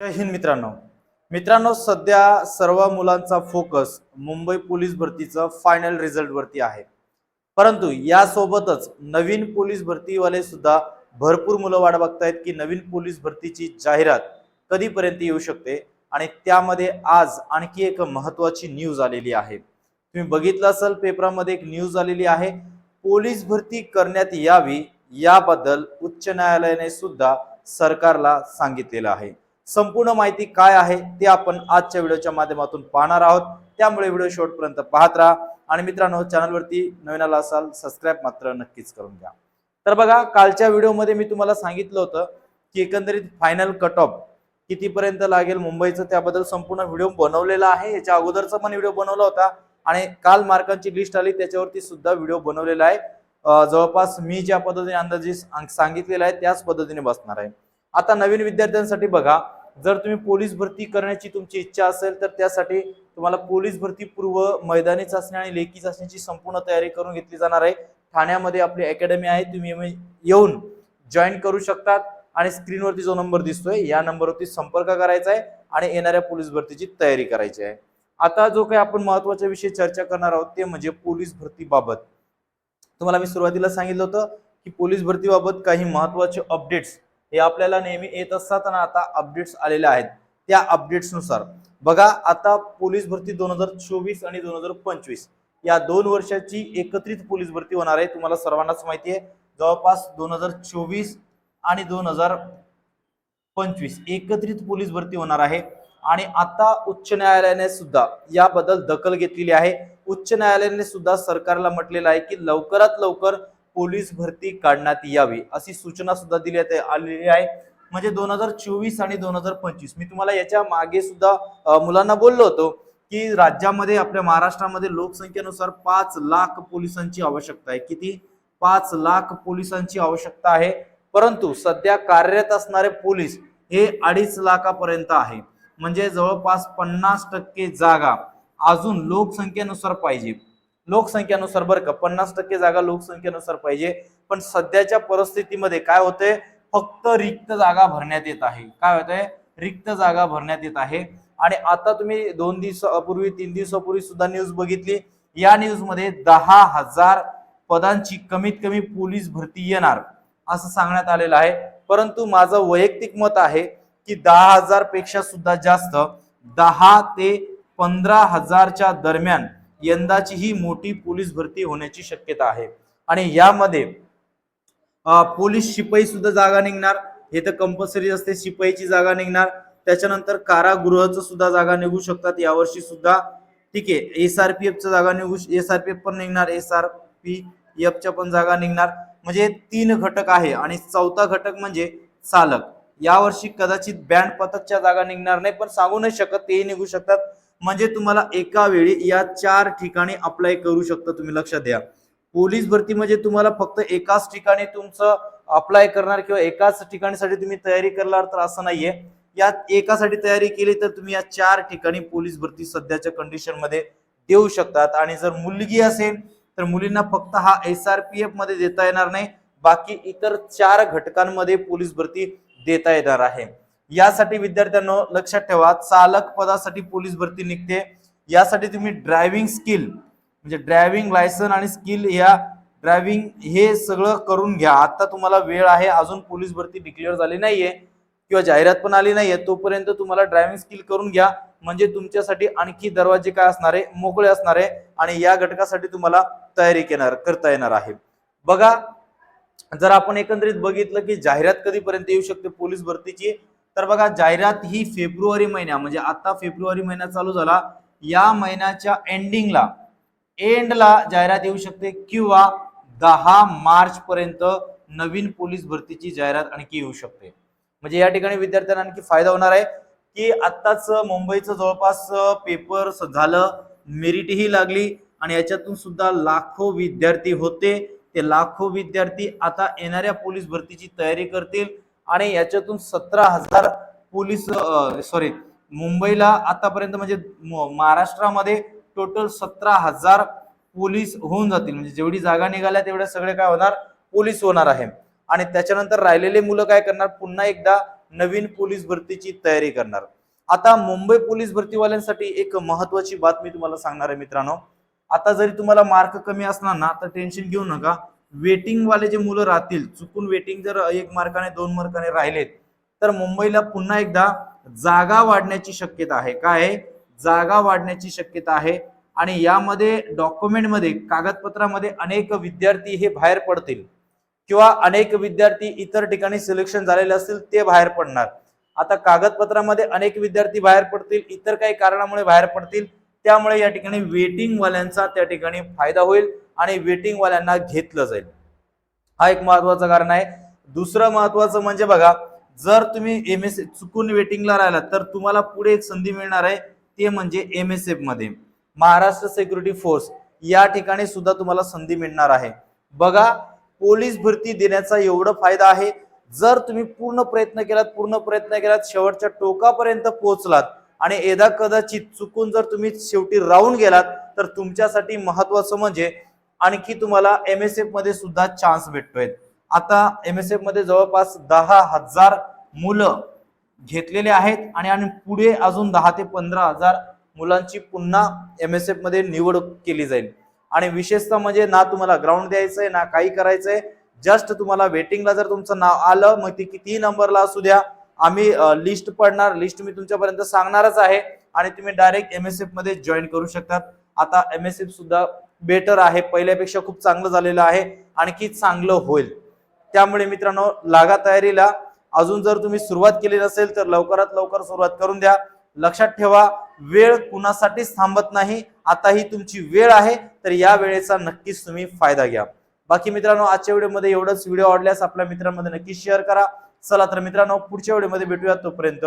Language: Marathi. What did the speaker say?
जय हिंद मित्रांनो. मित्रांनो सध्या सर्व मुलांचा फोकस मुंबई पोलीस भरतीचं फायनल रिझल्टवरती आहे. परंतु यासोबतच नवीन पोलीस भरतीवाले सुद्धा भरपूर मुलं वाट बघतायत की नवीन पोलीस भरतीची जाहिरात कधीपर्यंत येऊ शकते आणि त्यामध्ये आज आणखी एक महत्वाची न्यूज आलेली आहे. तुम्ही बघितलं असेल पेपरामध्ये एक न्यूज आलेली आहे. पोलीस भरती करण्यात यावी याबद्दल उच्च न्यायालयाने सुद्धा सरकारला सांगितलेलं आहे. संपूर्ण माहिती काय आहे ते आपण आजच्या व्हिडिओच्या माध्यमातून पाहणार आहोत. त्यामुळे व्हिडिओ शेवटपर्यंत पाहत राहा. आणि मित्रांनो चॅनलवरती नवीन आला असाल सबस्क्राईब मात्र नक्कीच करून घ्या. तर बघा कालच्या व्हिडिओमध्ये मी तुम्हाला सांगितलं होतं की एकंदरीत फायनल कट ऑफ कितीपर्यंत लागेल मुंबईचं त्याबद्दल संपूर्ण व्हिडिओ बनवलेला आहे. याच्या अगोदरचा पण व्हिडिओ बनवला होता. आणि काल मार्कांची लिस्ट आली त्याच्यावरती सुद्धा व्हिडिओ बनवलेला आहे. जवळपास मी ज्या पद्धतीने अंदाजे सांगितलेला आहे त्याच पद्धतीने बसणार आहे. आता नवीन विद्यार्थ्यांसाठी बघा जर तुम्ही पोलीस भरती करण्याची तुमची इच्छा असेल तर त्यासाठी तुम्हाला पोलीस भरती पूर्व मैदानी चाचणी आणि लेखी चाचणीची संपूर्ण तयारी करून घेतली जाणार आहे. ठाण्यामध्ये आपली अकॅडमी आहे तुम्ही येऊन- जॉईन करू शकतात आणि स्क्रीनवरती जो नंबर दिसतोय या नंबरवरती संपर्क करायचा आहे आणि येणाऱ्या पोलीस भरतीची तयारी करायची आहे. आता जो काही आपण महत्त्वाच्या विषयी चर्चा करणार आहोत ते म्हणजे पोलीस भरतीबाबत तुम्हाला मी सुरुवातीला सांगितलं होतं की पोलीस भरतीबाबत काही महत्त्वाचे अपडेट्स हे आपल्याला नेहमी येत असतात आणि आता अपडेट्स आलेल्या आहेत. त्या अपडेट्सनुसार बघा आता पोलीस भरती दोन हजार चोवीस आणि दोन हजार पंचवीस. या दोन वर्षाची एकत्रित पोलीस भरती होणार आहे. तुम्हाला सर्वांनाच माहिती आहे. जवळपास दोन हजार चोवीस आणि दोन हजार पंचवीस एकत्रित पोलीस भरती होणार आहे. आणि आता उच्च न्यायालयाने सुद्धा याबद्दल दखल घेतलेली आहे. उच्च न्यायालयाने सुद्धा सरकारला म्हटलेलं आहे की लवकरात लवकर पोलीस भरती काढण्यात यावी अशी सूचना सुद्धा दिली आलेली आहे. म्हणजे दोन हजार चोवीस आणि दोन हजार पंचवीस. मी तुम्हाला याच्या मागे सुद्धा मुलांना बोललो होतो की राज्यामध्ये आपल्या महाराष्ट्रामध्ये लोकसंख्येनुसार पाच लाख पोलिसांची आवश्यकता आहे. किती? पाच लाख पोलिसांची आवश्यकता आहे. परंतु सध्या कार्यरत असणारे पोलीस हे अडीच लाखापर्यंत आहे. म्हणजे जवळपास पन्नास टक्के जागा अजून लोकसंख्येनुसार पाहिजे. लोकसंख्येनुसार बरं का पन्नास टक्के जागा लोकसंख्येनुसार पाहिजे. पण सध्याच्या परिस्थितीमध्ये काय होतंय फक्त रिक्त जागा भरण्यात येत आहे. काय होतंय? रिक्त जागा भरण्यात येत आहे. आणि आता तुम्ही दोन दिवसापूर्वी तीन दिवसापूर्वी सुद्धा न्यूज बघितली. या न्यूजमध्ये दहा हजार पदांची कमीत कमी पोलीस भरती येणार असं सांगण्यात आलेलं आहे. परंतु माझं वैयक्तिक मत आहे की दहा हजारपेक्षा सुद्धा जास्त दहा ते पंधरा हजारच्या दरम्यान यंदाची ही मोठी पोलीस भरती होण्याची शक्यता आहे. आणि यामध्ये पोलीस शिपाई सुद्धा जागा निघणार. हे तर कंपल्सरी असते शिपाईची जागा निघणार. त्याच्यानंतर कारागृहाचं सुद्धा जागा निघू शकतात. यावर्षी सुद्धा ठीक आहे एस आर पी एफच्या जागा निघू एस आर पी एफ पण निघणार एस आर पी एफच्या पण जागा निघणार. म्हणजे तीन घटक आहे आणि चौथा घटक म्हणजे चालक. यावर्षी कदाचित बँड पथकच्या जागा निघणार नाही पण सांगू नाही शकत तेही निघू शकतात. म्हणजे तुम्हाला एका वेळी या चार ठिकाणी अप्लाय करू शकता तुम्ही लक्षात द्या. पोलीस भरती म्हणजे तुम्हाला फक्त एकाच ठिकाणी तुमचं अप्लाय करणार किंवा एकाच ठिकाणीसाठी तुम्ही तयारी करणार तर असं नाहीये. या एकासाठी तयारी केली तर तुम्ही या चार ठिकाणी पोलीस भरती सध्याच्या कंडिशनमध्ये देऊ शकतात. आणि जर मुलगी असेल तर मुलींना फक्त हा एस आर पी एफमध्ये देता येणार नाही. बाकी इतर चार घटकांमध्ये पोलीस भरती देता येणार आहे. यासाठी विद्यार्थ्यांनो लक्षात ठेवा चालक पदासाठी पोलीस भरती निघते. यासाठी तुम्ही ड्रायव्हिंग स्किल म्हणजे ड्रायव्हिंग लायसन आणि स्किल या ड्रायव्हिंग हे सगळं करून घ्या. आता तुम्हाला वेळ आहे अजून पोलीस भरती डिक्लेअर झाली नाहीये किंवा जाहिरात पण आली नाहीये तोपर्यंत तुम्हाला ड्रायव्हिंग स्किल करून घ्या. म्हणजे तुमच्यासाठी आणखी दरवाजे काय असणार? आहे मोकळे असणार आहे आणि या घटकासाठी तुम्हाला तयारी केणार करता येणार आहे. बघा जर आपण एकंदरीत बघितलं की जाहिरात कधीपर्यंत येऊ शकते पोलीस भरतीची? तर बघा जाहिरात ही फेब्रुवारी महिन्या म्हणजे आता फेब्रुवारी महिना चालू झाला या महिन्याच्या एंडिंगला एंडला जाहिरात येऊ शकते किंवा दहा मार्च पर्यंत नवीन पोलीस भरतीची जाहिरात आणखी येऊ शकते. म्हणजे या ठिकाणी विद्यार्थ्यांना आणखी फायदा होणार आहे की आत्ताच मुंबईचं जवळपास पेपर झालं मेरिटही लागली आणि याच्यातून सुद्धा लाखो विद्यार्थी होते. ते लाखो विद्यार्थी आता येणाऱ्या पोलीस भरतीची तयारी करतील. आणि याच्यातून सतरा हजार पोलीस सॉरी मुंबईला आतापर्यंत म्हणजे महाराष्ट्रामध्ये टोटल सतरा हजार पोलीस होऊन जातील. म्हणजे जेवढी जागा निघाल्या तेवढ्या सगळे काय होणार? पोलीस होणार आहे. आणि त्याच्यानंतर राहिलेले मुलं काय करणार? पुन्हा एकदा नवीन पोलीस भरतीची तयारी करणार. आता मुंबई पोलीस भरतीवाल्यांसाठी एक महत्वाची बात मी तुम्हाला सांगणार आहे मित्रांनो. आता जरी तुम्हाला मार्क कमी असणार ना तर टेन्शन घेऊ नका. वेटिंग वाले जे मुलं राहतील चुकून वेटिंग जर एक मार्काने दोन मार्काने राहिलेत तर मुंबईला पुन्हा एकदा जागा वाढण्याची शक्यता आहे. काय आहे? जागा वाढण्याची शक्यता आहे. आणि यामध्ये डॉक्युमेंटमध्ये कागदपत्रामध्ये अनेक विद्यार्थी हे बाहेर पडतील. किंवा अनेक विद्यार्थी इतर ठिकाणी सिलेक्शन झालेले असतील ते बाहेर पडणार. आता कागदपत्रामध्ये अनेक विद्यार्थी बाहेर पडतील इतर काही कारणामुळे बाहेर पडतील त्यामुळे या ठिकाणी वेटिंगवाल्यांचा त्या ठिकाणी फायदा होईल आणि वेटिंगवाल्यांना घेतलं जाईल. हा एक महत्वाचं कारण आहे. दुसरं महत्वाचं म्हणजे बघा जर तुम्ही एम एस चुकून वेटिंगला राहिलात तर तुम्हाला पुढे एक संधी मिळणार आहे ते म्हणजे एम एस एफमध्ये. महाराष्ट्र सिक्युरिटी फोर्स या ठिकाणी सुद्धा तुम्हाला संधी मिळणार आहे. बघा पोलीस भरती देण्याचा एवढा फायदा आहे. जर तुम्ही पूर्ण प्रयत्न केलात पूर्ण प्रयत्न केलात शेवटच्या टोकापर्यंत पोहोचलात आणि एदा कदाचित चुकून जर तुम्ही शेवटी राहून गेलात तर तुमच्यासाठी महत्वाचं म्हणजे आणखी तुम्हाला एम एस एफमध्ये सुद्धा चान्स भेटतोय. आता एम एस एफमध्ये जवळपास दहा हजार मुलं घेतलेले आहेत आणि आणि पुढे अजून दहा ते पंधरा हजार मुलांची पुन्हा एम एस एफमध्ये निवड केली जाईल. आणि विशेषतः म्हणजे ना तुम्हाला ग्राउंड द्यायचंय ना काही करायचंय जस्ट तुम्हाला वेटिंगला जर तुमचं नाव आलं मग ती कितीही नंबरला असू द्या आम्ही लिस्ट पडणार. लिस्ट मी तुमच्यापर्यंत सांगणारच आहे. आणि तुम्ही डायरेक्ट एम एस एफमध्ये जॉईन करू शकतात. आता एम एस एफ सुद्धा बेटर आहे. पहिल्यापेक्षा खूप चांगलं झालेलं आहे. आणखी चांगलं होईल. त्यामुळे मित्रांनो लागा तयारीला. अजून जर तुम्ही सुरुवात केली नसेल तर लवकरात लवकर सुरुवात करून द्या. लक्षात ठेवा वेळ कुणासाठीच थांबत नाही. आता ही तुमची वेळ आहे तर या वेळेचा नक्कीच तुम्ही फायदा घ्या. बाकी मित्रांनो आजच्या व्हिडिओमध्ये एवढंच. व्हिडिओ आवडल्यास आपल्या मित्रांमध्ये नक्की शेअर करा. चला तर मित्रांनो पुढच्या व्हिडिओमध्ये भेटूया तोपर्यंत.